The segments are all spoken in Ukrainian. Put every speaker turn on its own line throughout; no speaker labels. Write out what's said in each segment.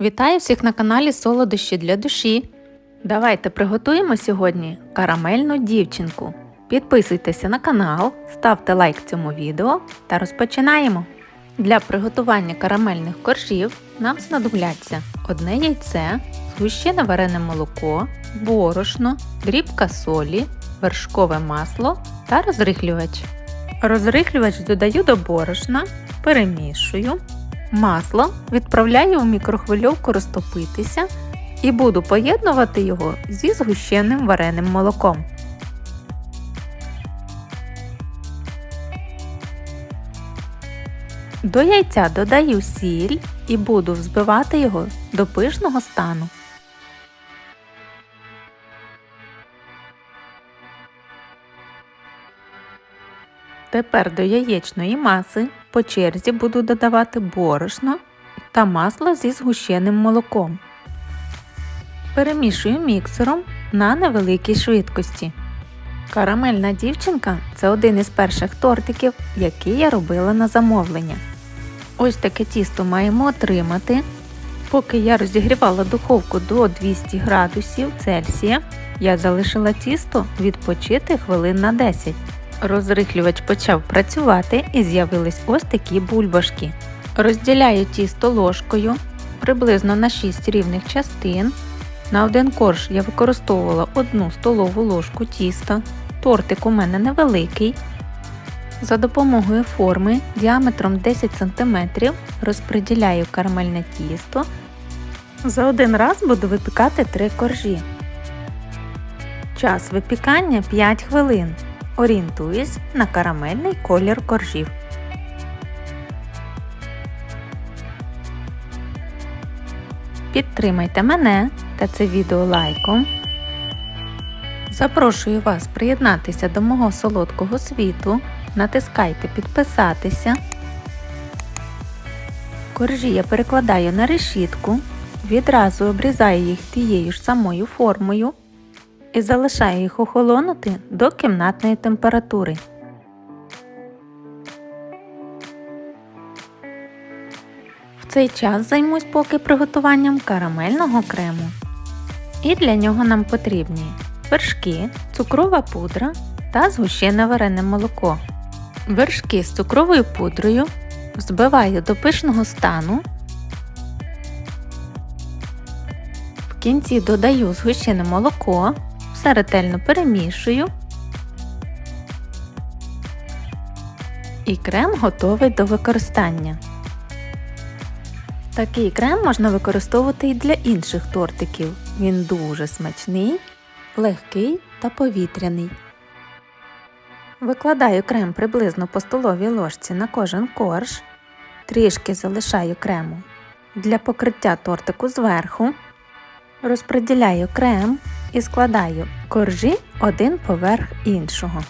Вітаю всіх на каналі Солодощі для душі. Давайте приготуємо сьогодні карамельну дівчинку. Підписуйтеся на канал, ставте лайк цьому відео та розпочинаємо. Для приготування карамельних коржів нам знадобляться одне яйце, згущене варене молоко, борошно, дрібка солі, вершкове масло та розрихлювач. Розрихлювач додаю до борошна, перемішую. Масло відправляю в мікрохвильовку розтопитися і буду поєднувати його зі згущеним вареним молоком. До яйця додаю сіль і буду взбивати його до пишного стану. Тепер до яєчної маси по черзі буду додавати борошно та масло зі згущеним молоком. Перемішую міксером на невеликій швидкості. Карамельна дівчинка це один із перших тортиків, які я робила на замовлення. Ось таке тісто маємо отримати. Поки я розігрівала духовку до 200 градусів Цельсія, я залишила тісто відпочити хвилин на 10. Розрихлювач почав працювати і з'явились ось такі бульбашки. Розділяю тісто ложкою приблизно на 6 рівних частин. На один корж я використовувала 1 столову ложку тіста. Тортик у мене невеликий. За допомогою форми діаметром 10 см розподіляю карамельне тісто. За один раз буду випікати 3 коржі. Час випікання 5 хвилин. Орієнтуюсь на карамельний колір коржів. Підтримайте мене та це відео лайком. Запрошую вас приєднатися до мого солодкого світу. Натискайте підписатися. Коржі я перекладаю на решітку, відразу обрізаю їх тією ж самою формою і залишаю їх охолонути до кімнатної температури. В цей час займусь поки приготуванням карамельного крему. І для нього нам потрібні вершки, цукрова пудра та згущене варене молоко. Вершки з цукровою пудрою взбиваю до пишного стану. В кінці додаю згущене молоко, все ретельно перемішую. І крем готовий до використання. Такий крем можна використовувати і для інших тортиків. Він дуже смачний, легкий та повітряний. Викладаю крем приблизно по столовій ложці на кожен корж, трішки залишаю крему для покриття тортику зверху, розподіляю крем і складаю коржі один поверх іншого.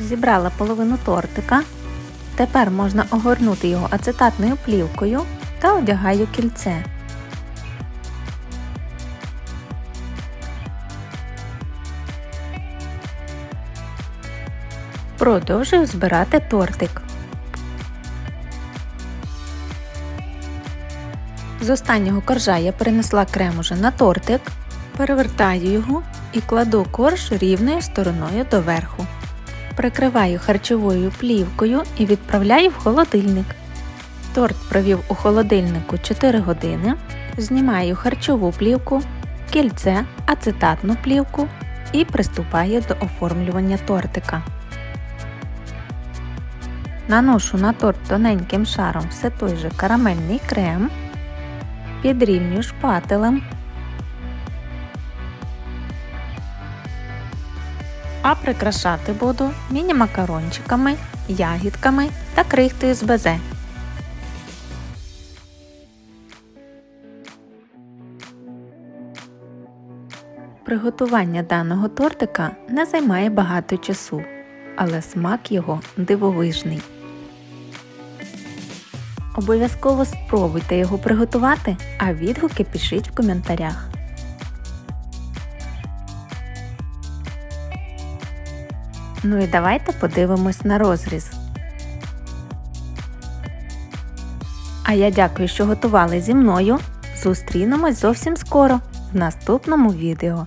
Зібрала половину тортика. Тепер можна огорнути його ацетатною плівкою та одягаю кільце. Продовжую збирати тортик. З останнього коржа я перенесла крем уже на тортик, перевертаю його і кладу корж рівною стороною доверху. Прикриваю харчовою плівкою і відправляю в холодильник. Торт провів у холодильнику 4 години. Знімаю харчову плівку, кільце, ацетатну плівку і приступаю до оформлювання тортика. Наношу на торт тоненьким шаром все той же карамельний крем, підрівнюю шпателем, а прикрашати буду міні-макарончиками, ягідками та крихтою з безе. Приготування даного тортика не займає багато часу, але смак його дивовижний. Обов'язково спробуйте його приготувати, а відгуки пишіть в коментарях. Ну і давайте подивимось на розріз. А я дякую, що готували зі мною. Зустрінемось зовсім скоро в наступному відео.